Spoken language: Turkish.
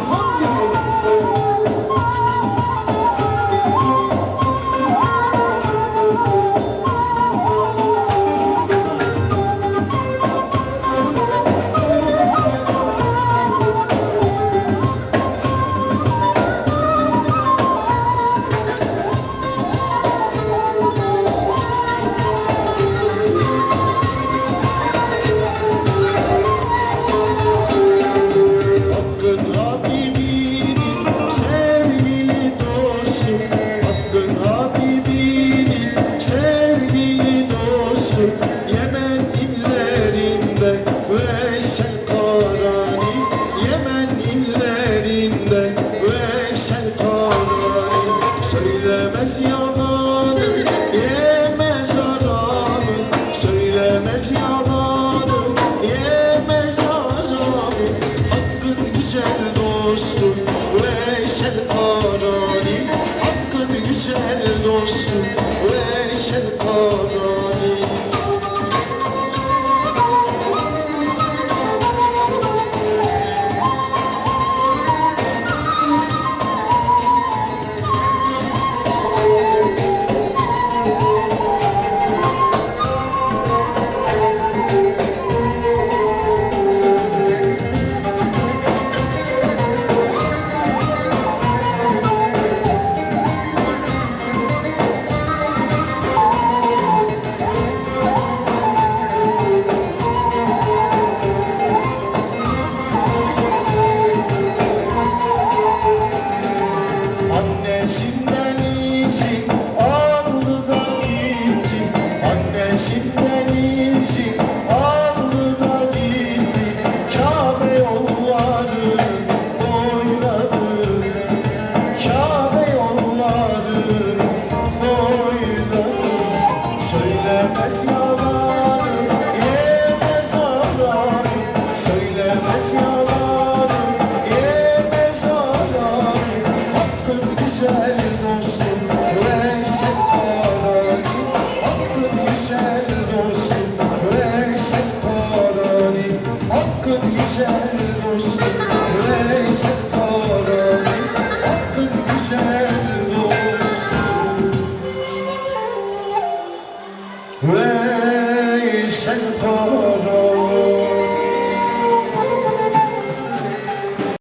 本 Yemen illerinde güneşe korani. Yemen illerinde güneşe korani. Söylemez yalan yemez aramı Söylemez yalan yemez aramı Hakkın güzel dostu güneşe korani. güzel dostum Veysel Karani Hakkın güzel dostum Veysel Karani Hakkın güzel dostum Veysel Karani Hakkın güzel dostum Veysel Karani